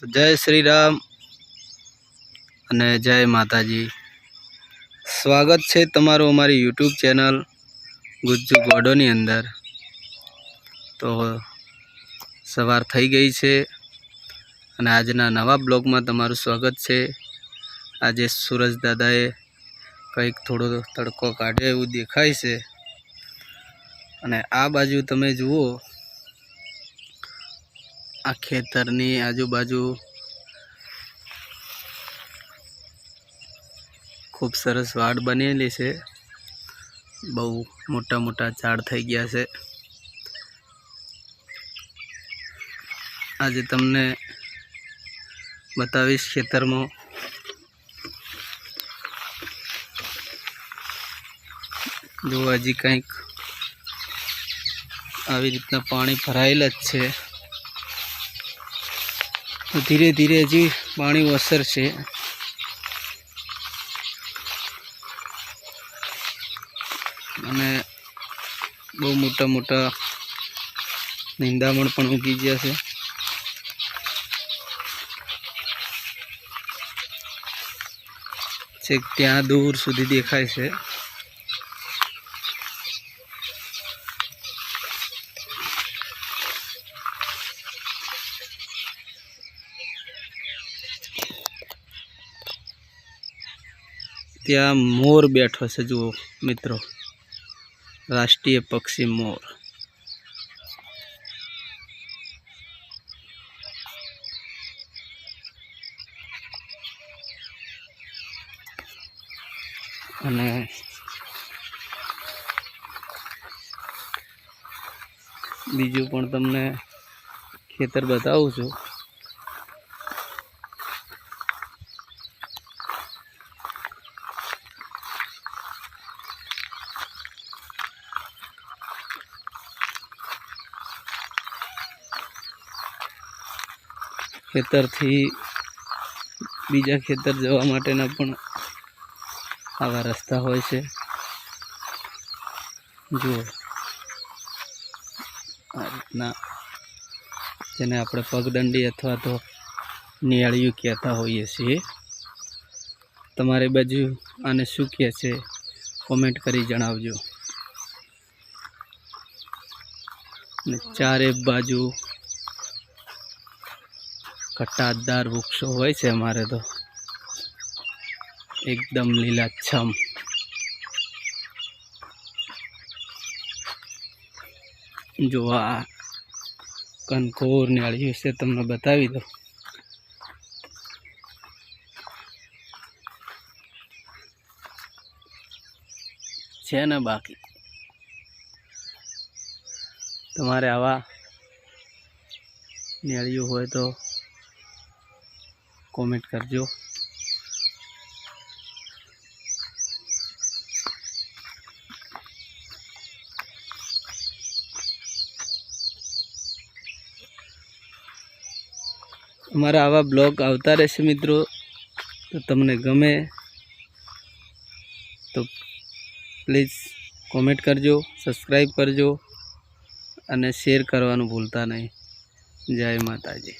તો જય શ્રી રામ અને જય માતાજી. સ્વાગત છે તમારું અમારી યુટ્યુબ ચેનલ ગુજ્જુ ગોડોની અંદર. તો સવાર થઈ ગઈ છે અને આજના નવા બ્લોગમાં તમારું સ્વાગત છે. આજે સૂરજ દાદાએ કંઈક થોડો તડકો કાઢ્યો એવું દેખાય છે. અને આ બાજુ તમે જુઓ આ ખેતરની આજુબાજુ ખૂબ સરસ વાડ બનેલી છે. બહુ મોટા મોટા ઝાડ થઈ ગયા છે. આજે તમને બતાવીશ ખેતરમાં. જો હજી કંઈક આવી રીતના પાણી ભરાયેલ જ છે. તો ધીરે ધીરે હજી પાણી ઓસરશે અને બહુ મોટા મોટા નિંદામણ પણ ઉગી ગયા છે. છેક ત્યાં દૂર સુધી દેખાય છે. ત્યાં મોર બેઠો છે, જુઓ મિત્રો. રાષ્ટ્રીય પક્ષી મોર. અને બીજું પણ તમને ખેતર બતાવું છું. ખેતરથી બીજા ખેતર જવા માટેના પણ આવા રસ્તા હોય છે. જુઓ. આ રીતના જેને આપણે પગદંડી અથવા તો નિયાળિયું કહેતા હોઈએ છીએ. તમારી બાજુ આને શું કહે છે કોમેન્ટ કરી જણાવજો. ને ચારે બાજુ કટાદાર વૃક્ષો હોય છે અમારે તો. એકદમ લીલાછમ. જો આ કનકોર નિયાળ્યું વિશે તમને બતાવી દો છે ને બાકી? તમારે આવા નિયાળ્યું હોય તો કોમેન્ટ કરજો. અમારા આવા બ્લોગ આવતા રહેશે મિત્રો. તો તમને ગમે તો પ્લીઝ કોમેન્ટ કરજો સબસ્ક્રાઈબ કરજો અને શેર કરવાનું ભૂલતા નહીં. જય માતાજી.